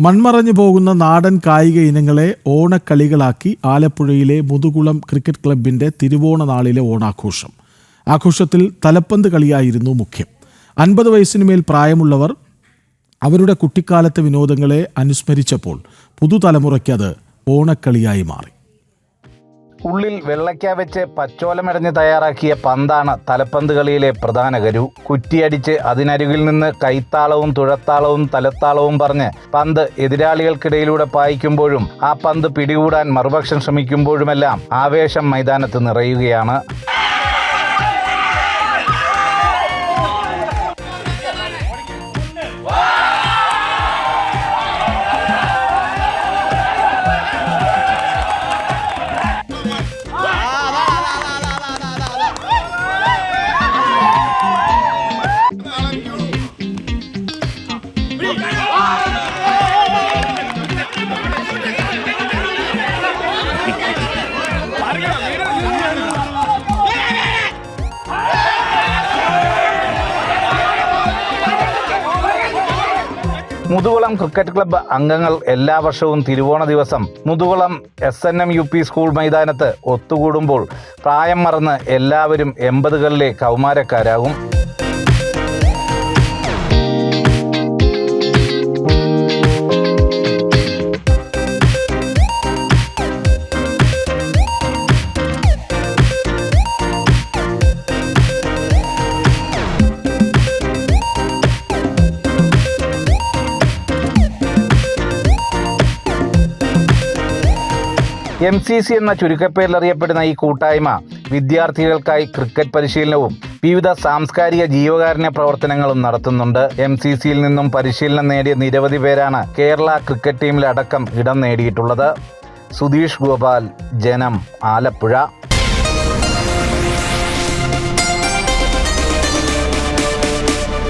മൺമറഞ്ഞു പോകുന്ന നാടൻ കായിക ഇനങ്ങളെ ഓണക്കളികളാക്കി ആലപ്പുഴയിലെ മുതുകുളം ക്രിക്കറ്റ് ക്ലബിന്റെ തിരുവോണ നാളിലെ ഓണാഘോഷം. ആഘോഷത്തിൽ തലപ്പന്ത് കളിയായിരുന്നു മുഖ്യം. അൻപത് വയസ്സിനുമേൽ പ്രായമുള്ളവർ അവരുടെ കുട്ടിക്കാലത്തെ വിനോദങ്ങളെ അനുസ്മരിച്ചപ്പോൾ പുതുതലമുറയ്ക്ക് അത് ഓണക്കളിയായി മാറി. ഉള്ളിൽ വെള്ളയ്ക്ക വെച്ച് പച്ചോലമടഞ്ഞ് തയ്യാറാക്കിയ പന്താണ് തലപ്പന്ത് കളിയിലെ പ്രധാന കരു കുറ്റിയടിച്ച് അതിനരികിൽ നിന്ന് കൈത്താളവും തുഴത്താളവും തലത്താളവും പറഞ്ഞ് പന്ത് എതിരാളികൾക്കിടയിലൂടെ പായിക്കുമ്പോഴും ആ പന്ത് പിടികൂടാൻ മറുപക്ഷം ശ്രമിക്കുമ്പോഴുമെല്ലാം ആവേശം മൈതാനത്ത് നിറയുകയാണ്. മുതുകുളം ക്രിക്കറ്റ് ക്ലബ്ബ് അംഗങ്ങൾ എല്ലാ വർഷവും തിരുവോണ ദിവസം Muthukulam S N M U P school മൈതാനത്ത് ഒത്തുകൂടുമ്പോൾ പ്രായം മറന്ന് എല്ലാവരും എൺപതുകളിലെ കൗമാരക്കാരാകും. എം സി സി എന്ന ചുരുക്കപ്പേരിൽ അറിയപ്പെടുന്ന ഈ കൂട്ടായ്മ വിദ്യാർത്ഥികൾക്കായി ക്രിക്കറ്റ് പരിശീലനവും വിവിധ സാംസ്കാരിക ജീവകാരുണ്യ പ്രവർത്തനങ്ങളും നടത്തുന്നുണ്ട്. എം സി സിയിൽ നിന്നും പരിശീലനം നേടിയ നിരവധി പേരാണ് കേരള ക്രിക്കറ്റ് ടീമിലടക്കം ഇടം നേടിയിട്ടുള്ളത്. സുധീഷ് ഗോപാൽ ജനം ആലപ്പുഴ.